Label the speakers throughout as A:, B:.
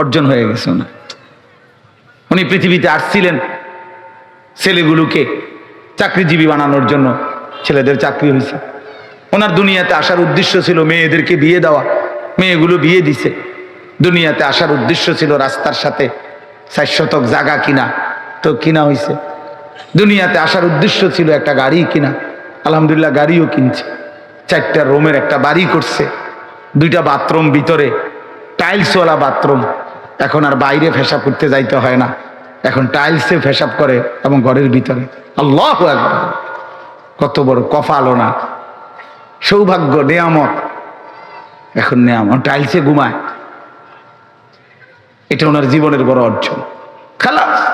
A: অর্জন হয়ে গেছে ওনার। উনি পৃথিবীতে আসছিলেন ছেলেগুলোকে চাকরিজীবী বানানোর জন্য, ছেলেদের চাকরি হয়েছে। ওনার দুনিয়াতে আসার উদ্দেশ্য ছিল মেয়েদেরকে বিয়ে দেওয়া, মেয়েগুলো বিয়ে দিছে। দুনিয়াতে আসার উদ্দেশ্য ছিল রাস্তার সাথে ষাট শতক জায়গা কিনা, তো কিনা হয়েছে। দুনিয়াতে আসার উদ্দেশ্য ছিল একটা গাড়ি কিনা, আলহামদুলিল্লাহ গাড়িও কিনছে। চারটা রুমের একটা বাড়ি করছে, দুইটা বাথরুম ভিতরে টাইলসওয়ালা বাথরুম এখন আর বাইরে ফেসাব করতে যাইতে হয় না। এখন টাইলসে ফেসাব করে এবং ঘরের ভিতরে। আল্লাহ কত বড় কফালো না। সৌভাগ্য, নেয়ামত। এখন নেয়ামত টাইলসে ঘুমায়। এটা ওনার জীবনের বড় অর্জন। খালাস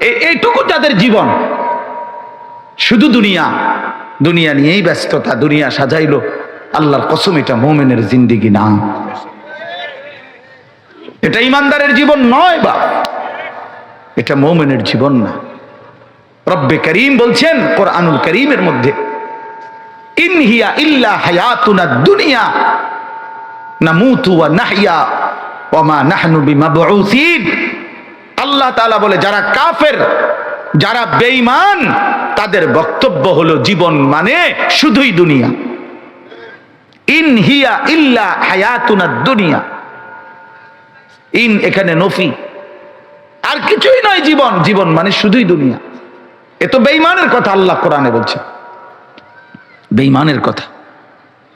A: এ- এইটুকু তাদের জীবন। শুধু দুনিয়া। দুনিয়া নিয়েই ব্যস্ততা, দুনিয়া সাজাইলো। আল্লাহর কসম, এটা মোমেনের জিন্দিগি না। এটা ইমানদারের জীবন নয় বা এটা মোমেনের জীবন না। রব্বে করিম বলছেন কোরআনুল করিমের মধ্যে ইনহিয়া ইল্লা হায়াতুনা দুনিয়া, নামুতু ওয়া নাহইয়া ওয়া মা নাহনু বিমাবউসিন। আল্লাহ তাআলা বলে, যারা কাফের, যারা বেঈমান, তাদের বক্তব্য হলো জীবন মানে শুধুই দুনিয়া। ইন হিয়া ইল্লা হায়াতুনা দুনিয়া। ইন এখানে নফি। আর কিছুই নয় জীবন। জীবন মানে শুধুই দুনিয়া। এ তো বেইমানের কথা আল্লাহ কোরআনে বলছে। বেইমানের কথা।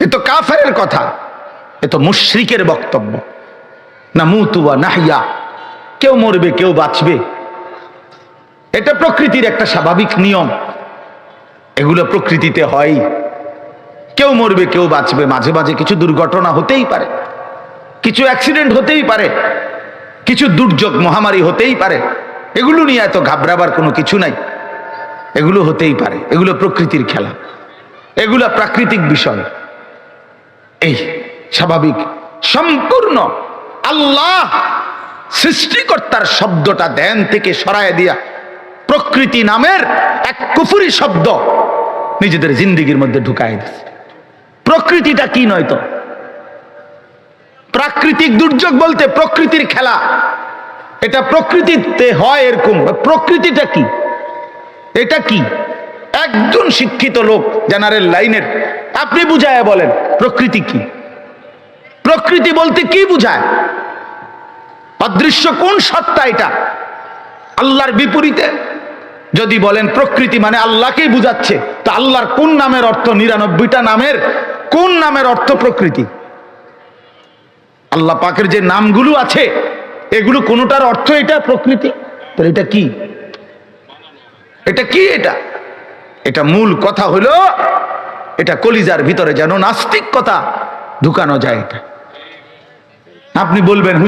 A: এ তো কাফেরের কথা। এ তো মুশ্রিকের বক্তব্য। না মুতুয়া নাহিয়া। কেউ মরবে, কেউ বাঁচবে। এটা প্রকৃতির একটা স্বাভাবিক নিয়ম। এগুলো প্রকৃতিতে হয়। কেউ মরবে, কেউ বাঁচবে। মাঝে মাঝে কিছু দুর্ঘটনা হতেই পারে। কিছু অ্যাক্সিডেন্ট হতেই পারে। কিছু দুর্যোগ মহামারী হতেই পারে। এগুলো নিয়ে এত ঘাবড়াবার কোনো কিছু নাই। এগুলো হতেই পারে। এগুলো প্রকৃতির খেলা। এগুলো প্রাকৃতিক বিষয়। এই স্বাভাবিক, সম্পূর্ণ আল্লাহ সৃষ্টিকর্তার শব্দটা দেন থেকে সরায় দিয়া প্রকৃতি নামের এক কুফুরি শব্দ নিজেদের জিন্দিগির মধ্যে ঢুকায় দিচ্ছে প্রকৃতিটা কি নয় তো? প্রাকৃতিক দুর্যোগ বলতে প্রকৃতির খেলা। এটা প্রকৃতিতে হয় এরকম। প্রকৃতিটা কি? এটা কি? একজন শিক্ষিত লোক, জেনারেল লাইনের, আপনি বুঝায় বলেন, প্রকৃতি কি? প্রকৃতি বলতে কি বুঝায়? অদৃশ্য কোন সত্তা এটা? আল্লাহর বিপরীতে? যদি বলেন প্রকৃতি মানে আল্লাহকেই বুঝাচ্ছে, তো আল্লাহর কোন নামের অর্থ? নিরানব্বইটা নামের কোন নামের অর্থ প্রকৃতি? আল্লাহ পাকের যে নামগুলো আছে, এগুলো কোনোটার অর্থ এটা প্রকৃতি? তাহলে এটা কি? এটা কি এটা? এটা মূল কথা হলো, এটা কলিজার ভিতরে যেন নাস্তিক কথা ঢুকানো যায় এটা। আপনি বলবেন, হুজুর